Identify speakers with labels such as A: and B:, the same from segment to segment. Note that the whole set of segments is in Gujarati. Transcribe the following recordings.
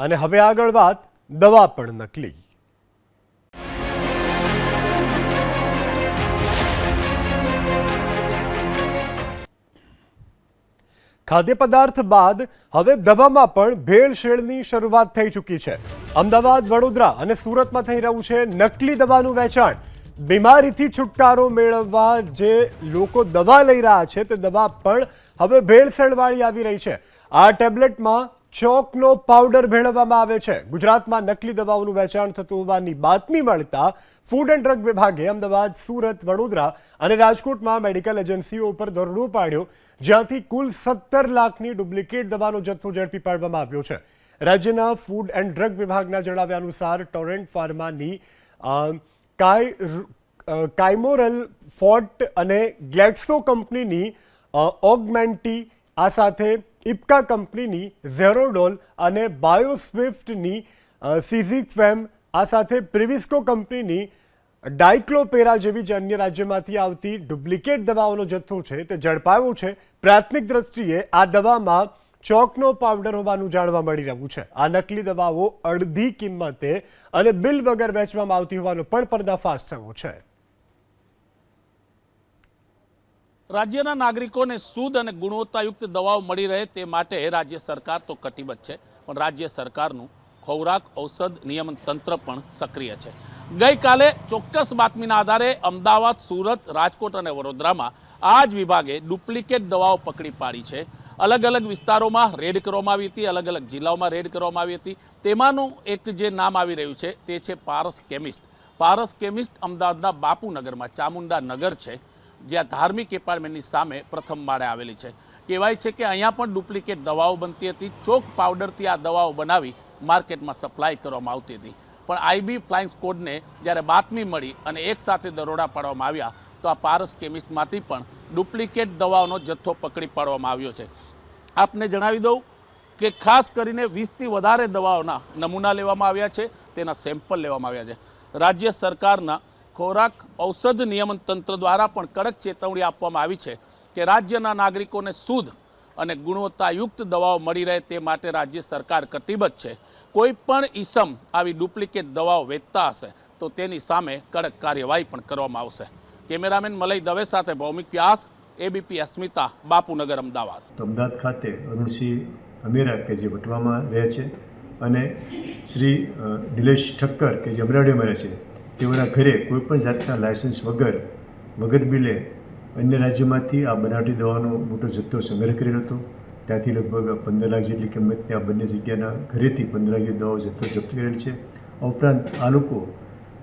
A: અને હવે આગળ વાત, દવા પણ નકલી. ખાદ્ય પદાર્થ બાદ હવે દવામાં પણ ભેળસેળની શરૂઆત થઈ ચૂકી છે. અમદાવાદ, વડોદરા અને સુરતમાં થઈ રહ્યું છે નકલી દવાનું વેચાણ. બીમારીથી છુટકારો મેળવવા જે લોકો દવા લઈ રહ્યા છે તે દવા પણ હવે ભેળસેળવાળી આવી રહી છે. આ ટેબ્લેટમાં ચોકનો પાવડર ભેળવવામાં આવે છે. ગુજરાતમાં નકલી દવાઓનું વેચાણ થતું હોવાની બાતમી મળતા ફૂડ એન્ડ ડ્રગ વિભાગે અમદાવાદ, સુરત, વડોદરા અને રાજકોટમાં મેડિકલ એજન્સીઓ ઉપર દરોડો પાડ્યો, જ્યાંથી કુલ સત્તર લાખની ડુપ્લિકેટ દવાનો જથ્થો ઝડપી પાડવામાં આવ્યો છે. રાજ્યના ફૂડ એન્ડ ડ્રગ વિભાગના જણાવ્યા અનુસાર ટોરેન્ટ ફાર્માની કાય કાયમોરલ ફોર્ટ અને ગ્લેક્સો કંપનીની ઓગમેન્ટી આ સાથે ઇપ્કા કંપનીની ઝેરોડોલ અને બાયોસ્વિફ્ટની સિઝિક્વેમ, આ સાથે પ્રિવિસ્કો કંપનીની ડાયક્લોપેરા જેવી જે અન્ય રાજ્યમાંથી આવતી ડુપ્લિકેટ દવાઓનો જથ્થો છે તે ઝડપાયો છે. પ્રાથમિક દ્રષ્ટિએ આ દવામાં ચોકનો પાવડર હોવાનું જાણવા મળી રહ્યું છે. આ નકલી દવાઓ અડધી કિંમતે અને બિલ વગર વેચવામાં આવતી હોવાનો પણ પર્દાફાશ થયો છે.
B: રાજ્યના નાગરિકોને શુદ્ધ અને ગુણવત્તાયુક્ત દવાઓ મળી રહે તે માટે રાજ્ય સરકાર તો કટિબદ્ધ છે, પણ રાજ્ય સરકારનું ખોરાક ઔષધ નિયમન તંત્ર પણ સક્રિય છે. ગઈકાલે ચોક્કસ બાતમીના આધારે અમદાવાદ, સુરત, રાજકોટ અને વડોદરામાં આ જ વિભાગે ડુપ્લિકેટ દવાઓ પકડી પાડી છે. અલગ અલગ વિસ્તારોમાં રેડ કરવામાં આવી હતી, અલગ અલગ જિલ્લાઓમાં રેડ કરવામાં આવી હતી. તેમાંનું એક જે નામ આવી રહ્યું છે તે છે પારસ કેમિસ્ટ. પારસ કેમિસ્ટ અમદાવાદના બાપુનગરમાં, ચામુંડા નગર છે. જ્યાં ધાર્મિક એપાર્ટમેન્ટની સામે પ્રથમ માળે આવેલી છે. કહેવાય છે કે અહીંયા પણ ડુપ્લિકેટ દવાઓ બનતી હતી. ચોક પાવડરથી આ દવાઓ બનાવી માર્કેટમાં સપ્લાય કરવામાં આવતી હતી. પણ આઈબી ફ્લાઇંગ સ્કોડને જ્યારે બાતમી મળી અને એક સાથે દરોડા પાડવામાં આવ્યા, તો આ પારસ કેમિસ્ટમાંથી પણ ડુપ્લિકેટ દવાઓનો જથ્થો પકડી પાડવામાં આવ્યો છે. આપને જણાવી દઉં કે ખાસ કરીને વીસથી વધારે દવાઓના નમૂના લેવામાં આવ્યા છે. તેના સેમ્પલ લેવામાં આવ્યા છે. રાજ્ય સરકારના ખોરાક, ઔષધ નિયમન તંત્ર દ્વારા પણ કડક ચેતવણી આપવામાં આવી છે કે રાજ્યના નાગરિકોને શુદ્ધ અને ગુણવત્તાયુક્ત દવાઓ મળી રહે તે માટે રાજ્ય સરકાર કટિબદ્ધ છે. કોઈ પણ ઈસમ આવી ડુપ્લિકેટ દવાઓ વેચતા હશે તો તેની સામે કડક કાર્યવાહી પણ કરવામાં આવશે. કેમેરામેન મલય દવે સાથે ભૌમિક વ્યાસ, એબીપી અસ્મિતા, બાપુનગર, અમદાવાદ.
C: અમદાવાદ ખાતે અરુણસિંહ અમેરા કે જે વટવામાં રહે છે અને શ્રી નિલેશ ઠક્કર કે જે અમરાડીમાં રહે છે તેઓના ઘરે કોઈપણ જાતના લાયસન્સ વગર વગર બિલે અન્ય રાજ્યોમાંથી આ બનાવટી દવાનો મોટો જથ્થો સંગ્રહ કરેલો હતો. ત્યાંથી લગભગ પંદર લાખ જેટલી કિંમતની આ બંને જગ્યાના ઘરેથી પંદર લાખ દવાઓ જથ્થો જપ્ત કરેલ છે. આ ઉપરાંત આ લોકો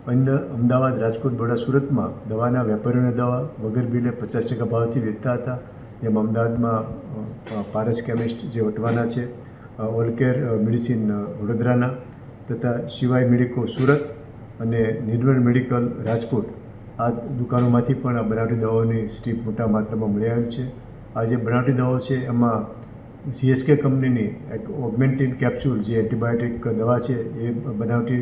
C: અન્ય અમદાવાદ, રાજકોટ, બરોડા, સુરતમાં દવાના વેપારીઓને દવા વગર બિલે પચાસ ટકા ભાવથી વેચતા હતા. જેમ અમદાવાદમાં પારસ કેમિસ્ટ જે વટવાના છે ઓલકેર મેડિસિન વડોદરાના તથા શિવાય મેડિકો સુરત અને નિર્મલ મેડિકલ રાજકોટ આ દુકાનોમાંથી પણ આ બનાવટી દવાઓની સ્ટ્રીપ મોટા માત્રામાં મળી આવી છે. આ જે બનાવટી દવાઓ છે, એમાં સીએસકે કંપનીની એક ઓગમેન્ટિન કેપ્સ્યુલ જે એન્ટીબાયોટિક દવા છે, એ બનાવટી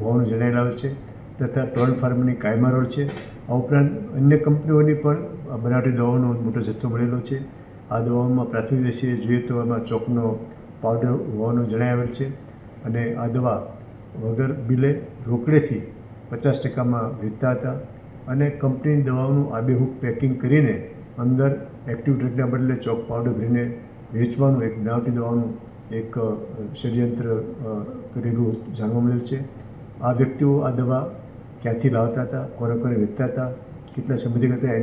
C: હોવાનું જણાયેલ આવે છે તથા ટોન ફાર્મની કાયમારોલ છે. આ ઉપરાંત અન્ય કંપનીઓની પણ બનાવટી દવાઓનો મોટો જથ્થો મળેલો છે. આ દવાઓમાં પ્રાથમિક દ્રષ્ટિએ જોઈએ તો એમાં ચોકનો પાવડર હોવાનું જણાવેલ છે અને આ દવા વગર બિલે રોકડેથી પચાસ ટકામાં વેચતા હતા અને કંપનીની દવાઓનું આબેહૂબ પેકિંગ કરીને અંદર એક્ટિવ ડ્રગના બદલે ચોક પાવડર ભરીને વેચવાનું એક બનાવટી દવાનું એક ષડયંત્ર કરેલું જાણવા મળેલ છે. આ વ્યક્તિઓ આ દવા ક્યાંથી લાવતા હતા, કોને કોને વેચતા હતા, કેટલા સમજી કરતા એની